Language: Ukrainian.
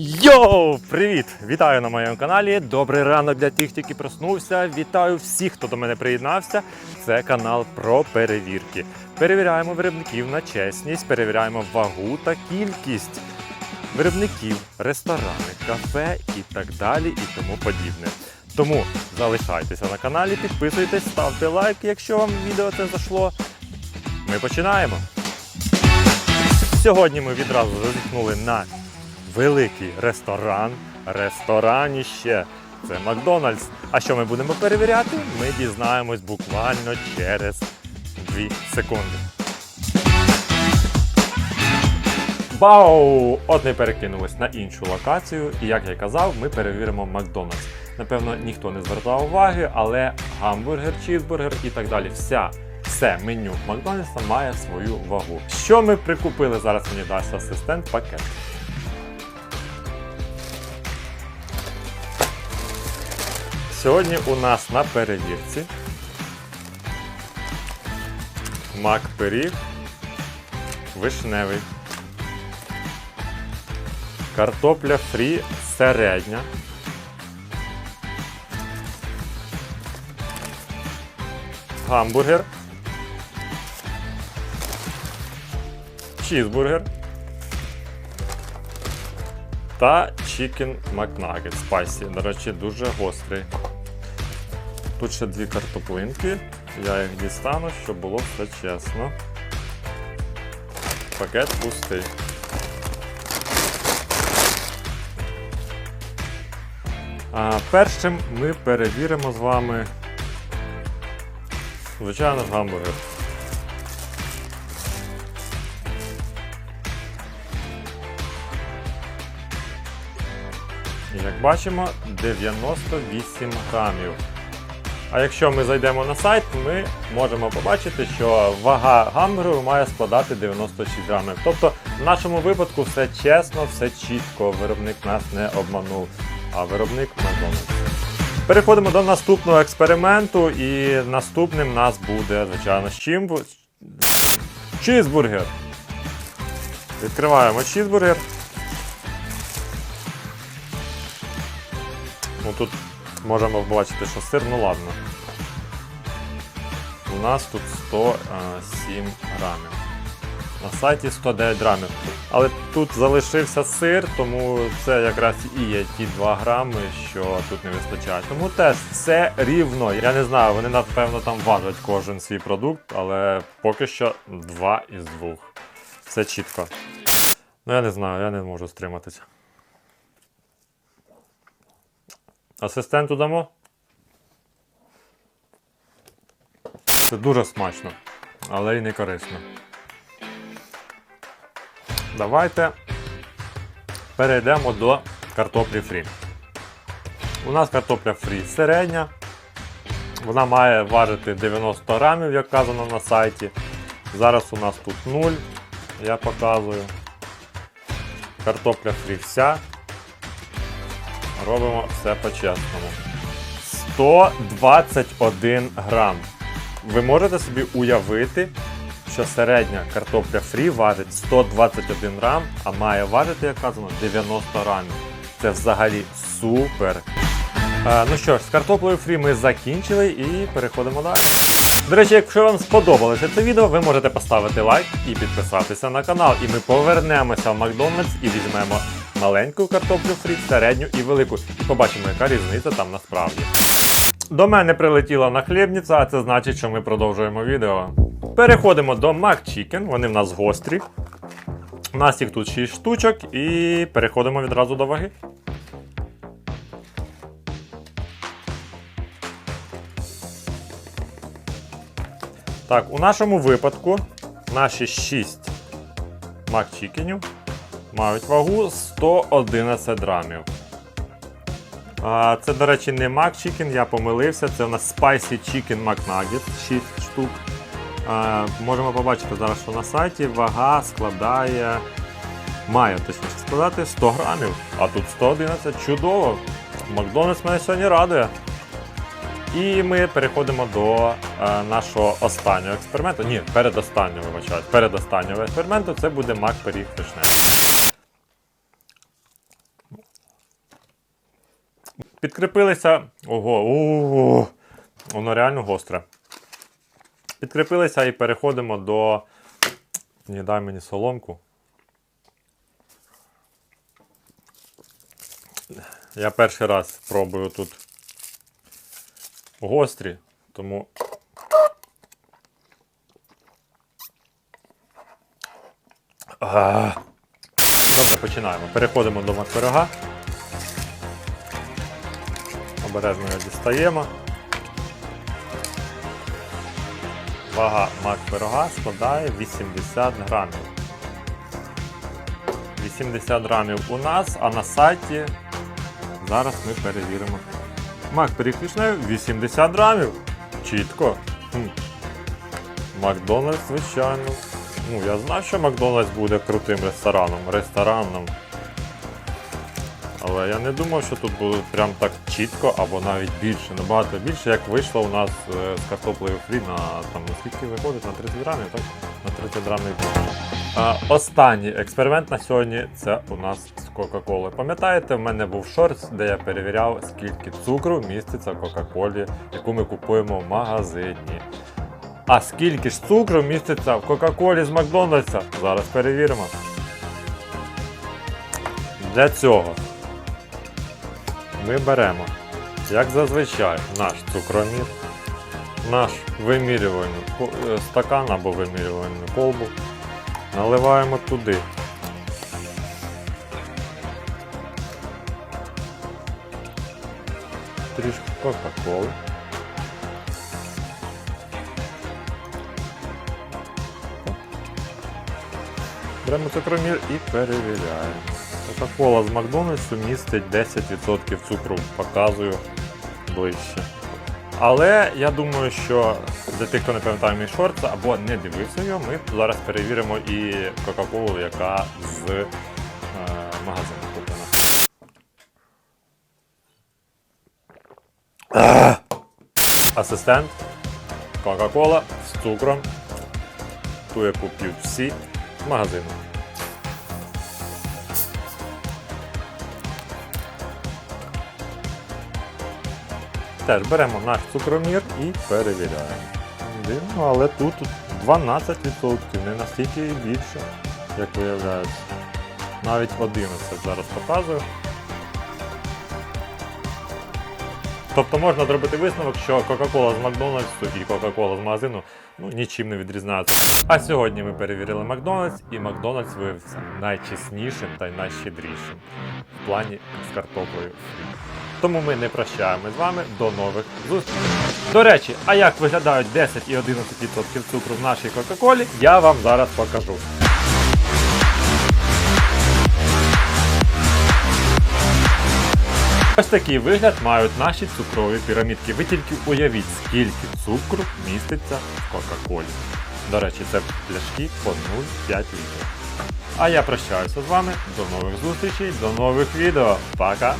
Йоу, привіт! Вітаю на моєму каналі. Добрий ранок для тих, тільки проснувся. Вітаю всіх, хто до мене приєднався. Це канал про перевірки. Перевіряємо виробників на чесність, перевіряємо вагу та кількість виробників, ресторани, кафе і так далі, і тому подібне. Тому залишайтеся на каналі, підписуйтесь, ставте лайк, якщо вам відео це зайшло. Ми починаємо. Сьогодні ми відразу зазіхнули на великий ресторан, рестораніще. Це Макдональдс. А що ми будемо перевіряти? Ми дізнаємось буквально через 2 секунди. Бау! От ми перекинулись на іншу локацію, і як я казав, ми перевіримо Макдональдс. Напевно, ніхто не звертав уваги, але гамбургер, чізбургер і так далі. Вся все меню Макдональдса має свою вагу. Що ми прикупили зараз? Мені дасть асистент пакет. Сьогодні у нас на перевірці мак пиріг вишневий. Картопля фрі середня. Гамбургер. Чізбургер. Та Chicken McNugget Spicy. До речі, дуже гострий. Тут ще дві картоплинки. Я їх дістану, щоб було все чесно. Пакет пустий. А першим ми перевіримо з вами, звичайно, гамбургер. Як бачимо, 98 грамів. А якщо ми зайдемо на сайт, ми можемо побачити, що вага гамбургеру має складати 96 грамів. Тобто в нашому випадку все чесно, все чітко. Виробник нас не обманув, а виробник Макдональдс. Переходимо до наступного експерименту, і наступним нас буде, звичайно, з чим? Чізбургер. Відкриваємо чізбургер. Ну тут можемо побачити, що сир, ну ладно. У нас тут 107 грамів. На сайті 109 грамів. Але тут залишився сир, тому це якраз і є ті 2 грами, що тут не вистачає. Тому теж все рівно. Я не знаю, вони напевно там важать кожен свій продукт, але поки що 2 із 2. Все чітко. Ну я не знаю, я не можу стриматися. Асистенту дамо? Це дуже смачно, але й не корисно. Давайте перейдемо до картоплі фрі. У нас картопля фрі середня. Вона має важити 90 грамів, як вказано на сайті. Зараз у нас тут 0, я показую. Картопля фрі вся. Робимо все по-чесному. 121 грам. Ви можете собі уявити, що середня картопля фрі важить 121 грам, а має важити, як казано, 90 грамів. Це взагалі супер. Е, ну що ж, з картоплею фрі ми закінчили і переходимо далі. До речі, якщо вам сподобалося це відео, ви можете поставити лайк і підписатися на канал. І ми повернемося в Макдональдс і візьмемо маленьку картоплю фрі, середню і велику. І побачимо, яка різниця там насправді. До мене прилетіла нахлібниця, а це значить, що ми продовжуємо відео. Переходимо до McChicken, вони в нас гострі. У нас їх тут 6 штучок і переходимо відразу до ваги. Так, у нашому випадку наші 6 макчікенів мають вагу 111 грамів. А, Це, до речі, не McChicken, я помилився. Це у нас Spicy Chicken McNugget 6 штук. А, Можемо побачити зараз, що на сайті вага складає. Має точніше складати 100 грамів, а тут 111. Чудово! Макдональдс мене сьогодні радує. І ми переходимо до е, нашого останнього експерименту. Ні, передостаннього, вибачаю. Передостаннього експерименту це буде мак пиріг вишневий. Підкріпилися. Ого, ого, воно реально гостре. Підкріпилися і переходимо до. Не дай мені соломку. Я перший раз пробую тут гострі, тому. Добре, починаємо. Переходимо до макпирога. Обережно його дістаємо. Вага макпирога складає 80 грамів. 80 грамів у нас, а на сайті зараз ми перевіримо. Мак пиріг 80 грамів. Чітко. Хм. Макдональдс, звичайно. Ну, я знав, що Макдональдс буде крутим рестораном, рестораном. Але я не думав, що тут буде прям так чітко або навіть більше, набагато більше, як вийшло у нас е, з картоплею фрі на там наскільки виходить? На 30 грамів, так? На 30 грамів. Останній експеримент на сьогодні це у нас з Кока-Коли. Пам'ятаєте, в мене був шортс, де я перевіряв, скільки цукру міститься в Кока-Колі, яку ми купуємо в магазині. А скільки ж цукру міститься в Кока-Колі з Макдональдса? Зараз перевіримо. Для цього ми беремо, як зазвичай, наш цукромір, наш вимірювальний е, стакан або вимірювальну колбу, наливаємо туди. Трішки Кока-Коли. Беремо цукромір і перевіряємо. Кока-кола з Макдональдсу містить 10% цукру, показую ближче. Але я думаю, що для тих, хто не пам'ятає мій шорт або не дивився його, ми зараз перевіримо і Кока-Колу, яка з е, магазину куплена. Асистент. Кока-Кола з цукром. Ту, яку п'ють всі з магазину. Теж беремо наш цукромір і перевіряємо. Дивно, але тут 12%, не настільки і більше, як виявляється. Навіть 11 зараз показую. Тобто можна зробити висновок, що Кока-Кола з Макдональдсу і Кока-Кола з магазину ну, нічим не відрізняються. А сьогодні ми перевірили Макдональдс, і Макдональдс виявився найчеснішим та найщедрішим в плані з картоплею. Тому ми не прощаємось з вами до нових зустрічей. До речі, а як виглядають 10 і 11% цукру в нашій Кока-Колі, я вам зараз покажу. Ось такий вигляд мають наші цукрові пірамідки. Ви тільки уявіть, скільки цукру міститься в Кока-Колі. До речі, це пляшки по 0,5 літрів. А я прощаюся з вами. До нових зустрічей, до нових відео. Пока!